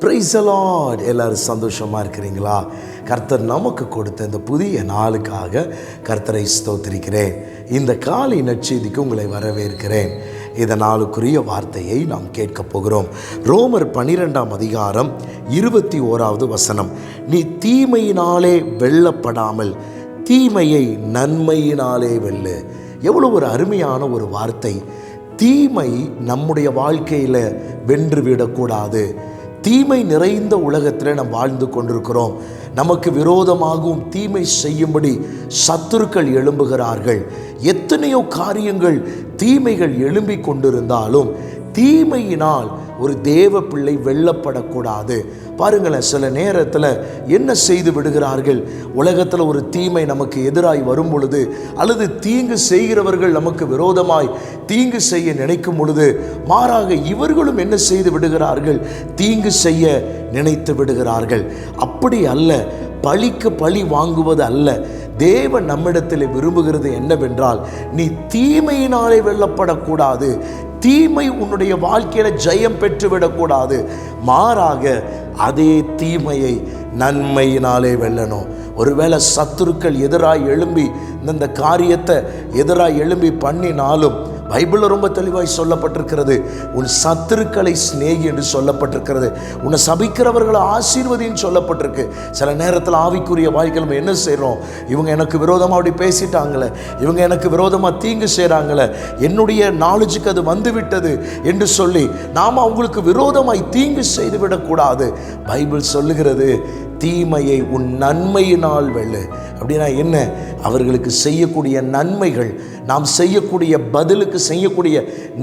பிரைசலாட் எல்லாரும் சந்தோஷமாக இருக்கிறீங்களா? கர்த்தர் நமக்கு கொடுத்த இந்த புதிய நாளுக்காக கர்த்தரை ஸ்தோத்திருக்கிறேன். இந்த காலை நற்செய்திக்கு உங்களை வரவேற்கிறேன். இந்த நாளுக்குரிய வார்த்தையை நாம் கேட்கப் போகிறோம். ரோமர் பனிரெண்டாம் அதிகாரம் இருபத்தி ஓராவது வசனம். நீ தீமையினாலே வெல்லப்படாமல் தீமையை நன்மையினாலே வெல்லு. எவ்வளோ ஒரு அருமையான ஒரு வார்த்தை. தீமை நம்முடைய வாழ்க்கையில் வென்று விடக்கூடாது. தீமை நிறைந்த உலகத்தில் நாம் வாழ்ந்து கொண்டிருக்கிறோம். நமக்கு விரோதமாகவும் தீமை செய்யும்படி சத்துருக்கள் எழும்புகிறார்கள். எத்தனையோ காரியங்கள் தீமைகள் எழும்பி கொண்டிருந்தாலும் தீமையினால் ஒரு தேவ பிள்ளை வெல்லப்படக்கூடாது. பாருங்களேன் சில நேரத்தில் என்ன செய்து விடுகிறார்கள்? உலகத்தில் ஒரு தீமை நமக்கு எதிராய் வரும் பொழுது அல்லது தீங்கு செய்கிறவர்கள் நமக்கு விரோதமாய் தீங்கு செய்ய நினைக்கும் பொழுது மாறாக இவர்களும் என்ன செய்து விடுகிறார்கள்? தீங்கு செய்ய நினைத்து விடுகிறார்கள். அப்படி அல்ல பழிக்கு பழி வாங்குவது அல்ல. தேவன் நம்மிடத்தில் விரும்புகிறது என்னவென்றால் நீ தீமையினாலே வெல்லப்படக்கூடாது. தீமை உன்னுடைய வாழ்க்கையில் ஜெயம் பெற்றுவிடக்கூடாது. மாறாக அதே தீமையை நன்மையினாலே வெல்லணும். ஒருவேளை சத்துருக்கள் எதிராக எழும்பி இந்த காரியத்தை எதிராக எழும்பி பண்ணினாலும் பைபிளில் ரொம்ப தெளிவாய் சொல்லப்பட்டிருக்கிறது. உன் சத்துருக்களை சிநேகி என்று சொல்லப்பட்டிருக்கிறது. உன்னை சபிக்கிறவர்களை ஆசீர்வதின்னு சொல்லப்பட்டிருக்கு. சில நேரத்தில் ஆவிக்குரிய வாழ்க்கை நம்ம என்ன செய்கிறோம் இவங்க எனக்கு விரோதமாக அப்படி பேசிட்டாங்களே. இவங்க எனக்கு விரோதமாக தீங்கு செய்கிறாங்களே என்னுடைய நாலேஜுக்கு அது வந்து விட்டது என்று சொல்லி நாம் அவங்களுக்கு விரோதமாய் தீங்கு செய்து விடக்கூடாது பைபிள் சொல்லுகிறது தீமையை உன் நன்மையினால் வெள்ளு அப்படின்னா என்ன? அவர்களுக்கு செய்யக்கூடிய நன்மைகள் நாம் செய்யக்கூடிய பதிலுக்கு செய்யக்கூடிய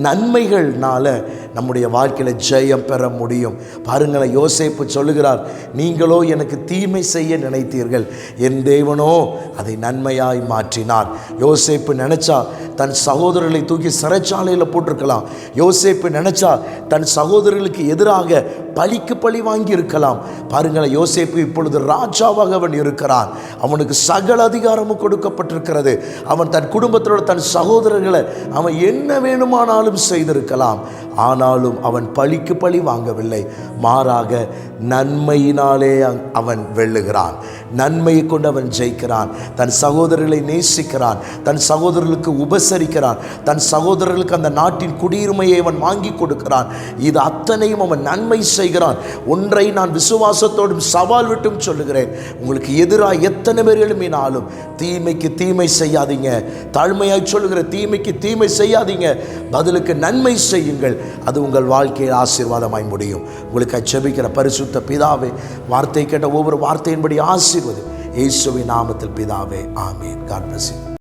நன்மைகள்னால நம்முடைய வாழ்க்கையில் ஜெயம் பெற முடியும். பாருங்களேன் யோசேப்பு சொல்லுகிறார் நீங்களோ எனக்கு தீமை செய்ய நினைத்தீர்கள். என் தேவனோ அதை நன்மையாய் மாற்றினார். யோசேப்பு நினைச்சா தன் சகோதரர்களை தூக்கி சிறைச்சாலையில் போட்டிருக்கலாம். யோசேப்பு நினைச்சா தன் சகோதரர்களுக்கு எதிராக பழிக்கு பழி வாங்கி இருக்கலாம் பாருங்களேன் யோசேப்பு இப்பொழுது ராஜாவாக அவன் இருக்கிறான். அவனுக்கு சகல அதிகாரமும் கொடுக்கப்பட்டிருக்கிறது. அவன் தன் குடும்பத்தோட தன் சகோதரர்களை அவன் என்ன வேணுமானாலும் செய்திருக்கலாம். ஆனாலும் அவன் பழிக்கு பழி வாங்கவில்லை. மாறாக நன்மையினாலே அவன் வெல்லுகிறான். நன்மையை கொண்டு அவன் ஜெயிக்கிறான். தன் சகோதரர்களை நேசிக்கிறான். தன் சகோதரர்களுக்கு உபசரிக்கிறான். தன் சகோதரர்களுக்கு அந்த நாட்டின் குடியுரிமையை அவன் வாங்கி கொடுக்கிறான். இது அத்தனையும் அவன் நன்மை செய்கிறான். ஒன்றை நான் விசுவாசத்தோடும் சவால் விட்டும் சொல்லுகிறேன். உங்களுக்கு எதிராக எத்தனை பேர் எழுப்பினாலும் தீமைக்கு தீமை செய்யாதீங்க. தாழ்மையாய் சொல்லுகிற தீமைக்கு தீமை செய்யாதீங்க. பதிலுக்கு நன்மை செய்யுங்கள். அது உங்கள் வாழ்க்கையில் ஆசீர்வாதமாய் முடியும். உங்களுக்கு அச்சபிக்கிற பரிசுத்த பிதாவே வார்த்தை கேட்ட ஒவ்வொரு வார்த்தையின்படி ஆசீர்வது. இயேசுவின் நாமத்தில் பிதாவே ஆமீன். God plus